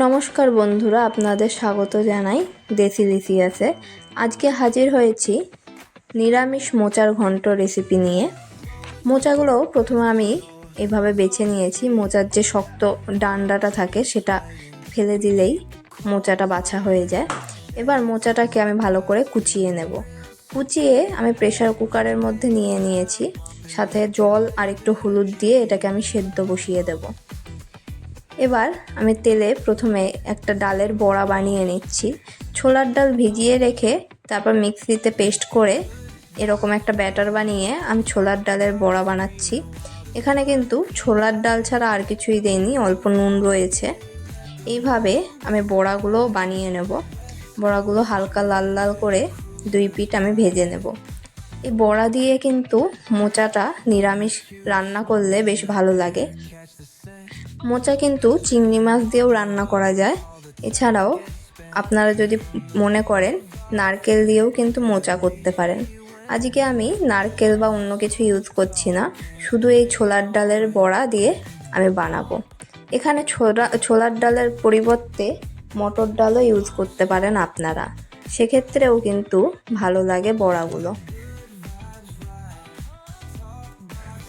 নমস্কার বন্ধুরা, আপনাদের স্বাগত জানাই দেশি লিসিয়াসে। আজকে হাজির হয়েছি নিরামিষ মোচার ঘন্ট রেসিপি নিয়ে। মোচাগুলো প্রথমে আমি এভাবে বেছে নিয়েছি। মোচার যে শক্ত ডান্ডাটা থাকে, সেটা ফেলে দিলেই মোচাটা বাছা হয়ে যায়। এবার মোচাটাকে আমি ভালো করে কুচিয়ে নেব। কুচিয়ে আমি প্রেশার কুকারের মধ্যে নিয়ে নিয়েছি। সাথে জল আর একটু হলুদ দিয়ে এটাকে আমি সেদ্ধ বসিয়ে দেবো। এবার আমি তেলে প্রথমে একটা ডালের বড়া বানিয়ে নিচ্ছি। ছোলার ডাল ভিজিয়ে রেখে তারপর মিক্সিতে পেস্ট করে এরকম একটা ব্যাটার বানিয়ে আমি ছোলার ডালের বড়া বানাচ্ছি। এখানে কিন্তু ছোলার ডাল ছাড়া আর কিছুই দেয়নি অল্প নুন রয়েছে। এইভাবে আমি বড়াগুলো বানিয়ে নেব। বড়াগুলো হালকা লাল লাল করে দুই পিঠ আমি ভেজে নেব। এই বড়া দিয়ে কিন্তু মোচাটা নিরামিষ রান্না করলে বেশ ভালো লাগে। মোচা কিন্তু চিংড়ি মাছ দিয়েও রান্না করা যায়। এছাড়াও আপনারা যদি মনে করেন, নারকেল দিয়েও কিন্তু মোচা করতে পারেন। আজকে আমি নারকেল বা অন্য কিছু ইউজ করছি না। শুধু এই ছোলার ডালের বড়া দিয়ে আমি বানাবো। এখানে ছোলা, ছোলার ডালের পরিবর্তে মটর ডালও ইউজ করতে পারেন আপনারা। সেক্ষেত্রেও কিন্তু ভালো লাগে বড়াগুলো।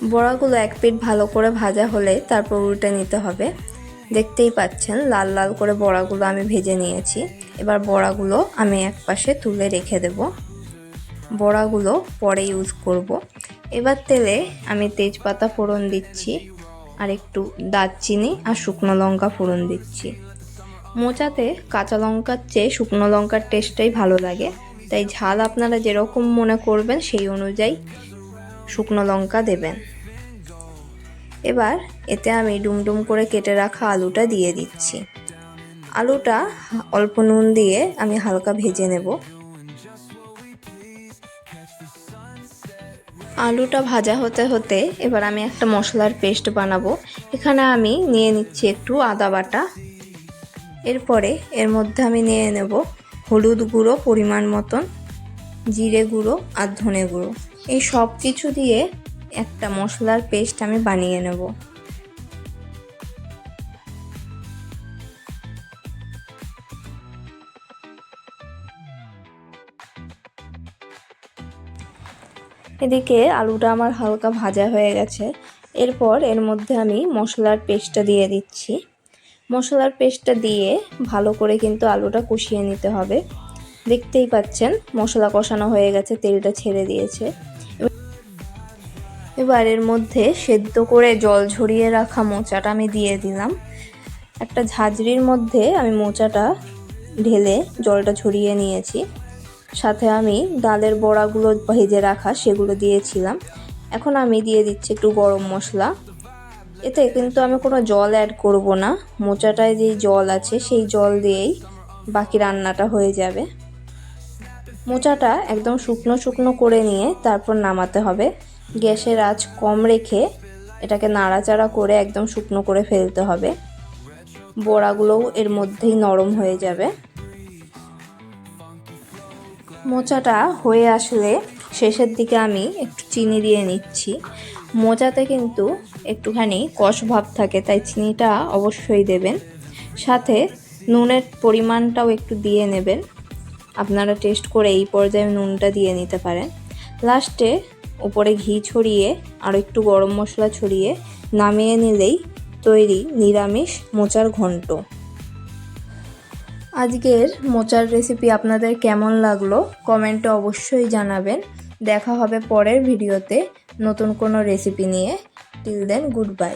বড়াগুলো এক পিঠ ভালো করে ভাজা হলে তারপর উল্টে নিতে হবে। দেখতেই পাচ্ছেন, লাল লাল করে বড়াগুলো আমি ভেজে নিয়েছি। এবার বড়াগুলো আমি এক পাশে তুলে রেখে দেব। বড়াগুলো পরে ইউজ করব। এবার তেলে আমি তেজপাতা ফোড়ন দিচ্ছি আর একটু দারচিনি আর শুকনো লঙ্কা ফোড়ন দিচ্ছি। মোচাতে কাঁচা লঙ্কার চেয়ে শুকনো লঙ্কার টেস্টটাই ভালো লাগে। তাই ঝাল আপনারা যেরকম মনে করবেন সেই অনুযায়ী শুকনো লঙ্কা দেবেন। এবার এতে আমি ডুমডুম করে কেটে রাখা আলুটা দিয়ে দিচ্ছি। আলুটা অল্প নুন দিয়ে আমি হালকা ভেজে নেব। আলুটা ভাজা হতে হতে এবার আমি একটা মশলার পেস্ট বানাবো। এখানে আমি নিয়ে নিচ্ছি একটু আদা বাটা। এরপরে এর মধ্যে আমি নিয়ে নেব হলুদ গুঁড়ো পরিমাণ মতন, জিরে গুঁড়ো আর ধনে গুঁড়ো। এই সব কিছু দিয়ে একটা মশলার পেস্ট আমি বানিয়ে নেব। এদিকে আলুটা আমার হালকা ভাজা হয়ে গেছে। এরপর এর মধ্যে আমি মশলার পেস্টটা দিয়ে দিচ্ছি। মশলার পেস্টটা দিয়ে ভালো করে কিন্তু আলুটা কষিয়ে নিতে হবে। দেখতেই পাচ্ছেন মশলা কষানো হয়ে গেছে, তেলটা ছেড়ে দিয়েছে। এবার এর মধ্যে সেদ্ধ করে জল ঝরিয়ে রাখা মোচাটা আমি দিয়ে দিলাম। একটা ঝাঁঝরির মধ্যে আমি মোচাটা ঢেলে জলটা ঝরিয়ে নিয়েছি। সাথে আমি ডালের বড়াগুলো ভেজে রাখা সেগুলো দিয়েছিলাম। এখন আমি দিয়ে দিচ্ছি একটু গরম মশলা। এতে কিন্তু আমি কোনো জল অ্যাড করব না। মোচাটায় যেই জল আছে সেই জল দিয়েই বাকি রান্নাটা হয়ে যাবে। মোচাটা একদম শুকনো শুকনো করে নিয়ে তারপর নামাতে হবে। গ্যাসের আঁচ কম রেখে এটাকে নাড়াচাড়া করে একদম শুকনো করে ফেলতে হবে। বড়াগুলোও এর মধ্যেই নরম হয়ে যাবে। মোচাটা হয়ে আসলে শেষের দিকে আমি একটু চিনি দিয়ে নিচ্ছি। মোচাতে কিন্তু একটুখানি কষ ভাব থাকে, তাই চিনিটা অবশ্যই দেবেন। সাথে নুনের পরিমাণটাও একটু দিয়ে নেবেন। আপনারা টেস্ট করে এই পর্যায়ে নুনটা দিয়ে নিতে পারেন। লাস্টে উপরে ঘি ছড়িয়ে আর একটু গরম মশলা ছড়িয়ে নামিয়ে নিলেই তৈরি নিরামিষ মোচার ঘন্ট। আজকের মোচার রেসিপি আপনাদের কেমন লাগল কমেন্টে অবশ্যই জানাবেন। দেখা হবে পরের ভিডিওতে নতুন কোনো রেসিপি নিয়ে। Till then good bye